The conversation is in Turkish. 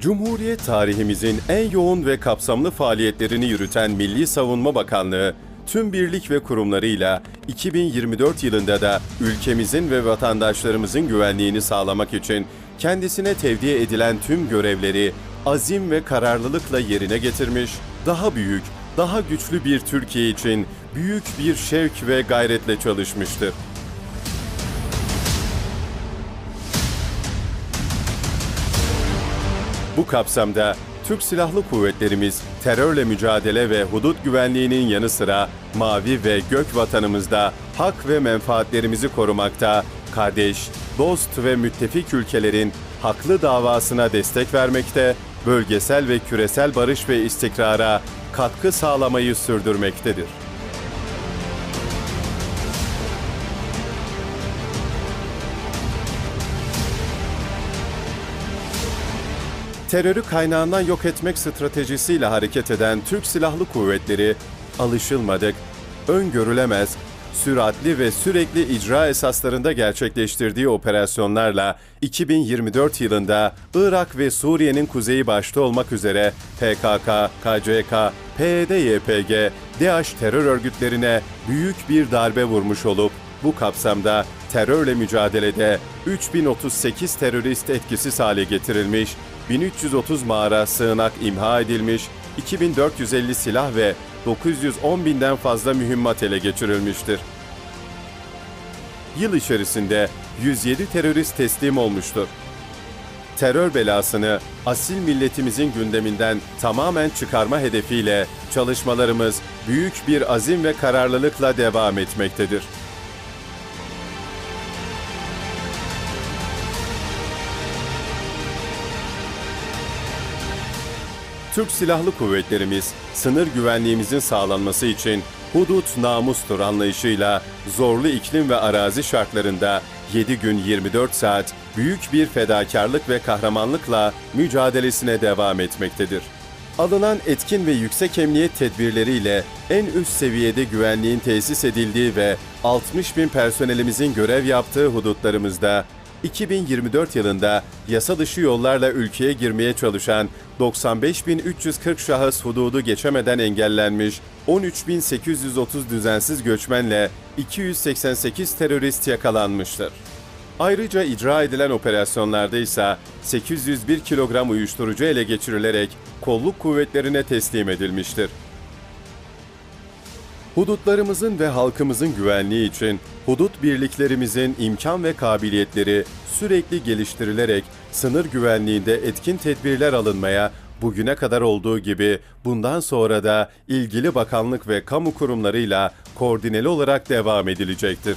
Cumhuriyet tarihimizin en yoğun ve kapsamlı faaliyetlerini yürüten Milli Savunma Bakanlığı, tüm birlik ve kurumlarıyla 2024 yılında da ülkemizin ve vatandaşlarımızın güvenliğini sağlamak için kendisine tevdi edilen tüm görevleri azim ve kararlılıkla yerine getirmiş, daha büyük, daha güçlü bir Türkiye için büyük bir şevk ve gayretle çalışmıştır. Bu kapsamda Türk Silahlı Kuvvetlerimiz terörle mücadele ve hudut güvenliğinin yanı sıra mavi ve gök vatanımızda hak ve menfaatlerimizi korumakta, kardeş, dost ve müttefik ülkelerin haklı davasına destek vermekte, bölgesel ve küresel barış ve istikrara katkı sağlamayı sürdürmektedir. Terörü kaynağından yok etmek stratejisiyle hareket eden Türk Silahlı Kuvvetleri alışılmadık, öngörülemez, süratli ve sürekli icra esaslarında gerçekleştirdiği operasyonlarla 2024 yılında Irak ve Suriye'nin kuzeyi başta olmak üzere PKK, KCK, PYD-YPG, DAEŞ terör örgütlerine büyük bir darbe vurmuş olup bu kapsamda terörle mücadelede 3038 terörist etkisiz hale getirilmiş, 1330 mağara sığınak imha edilmiş, 2450 silah ve 910 binden fazla mühimmat ele geçirilmiştir. Yıl içerisinde 107 terörist teslim olmuştur. Terör belasını asil milletimizin gündeminden tamamen çıkarma hedefiyle çalışmalarımız büyük bir azim ve kararlılıkla devam etmektedir. Türk Silahlı Kuvvetlerimiz sınır güvenliğimizin sağlanması için hudut namustur anlayışıyla zorlu iklim ve arazi şartlarında 7 gün 24 saat büyük bir fedakarlık ve kahramanlıkla mücadelesine devam etmektedir. Alınan etkin ve yüksek emniyet tedbirleriyle en üst seviyede güvenliğin tesis edildiği ve 60 bin personelimizin görev yaptığı hudutlarımızda 2024 yılında yasa dışı yollarla ülkeye girmeye çalışan 95.340 şahıs hududu geçemeden engellenmiş, 13.830 düzensiz göçmenle 288 terörist yakalanmıştır. Ayrıca icra edilen operasyonlarda ise 801 kilogram uyuşturucu ele geçirilerek kolluk kuvvetlerine teslim edilmiştir. Hudutlarımızın ve halkımızın güvenliği için hudut birliklerimizin imkan ve kabiliyetleri sürekli geliştirilerek sınır güvenliğinde etkin tedbirler alınmaya bugüne kadar olduğu gibi bundan sonra da ilgili bakanlık ve kamu kurumlarıyla koordineli olarak devam edilecektir.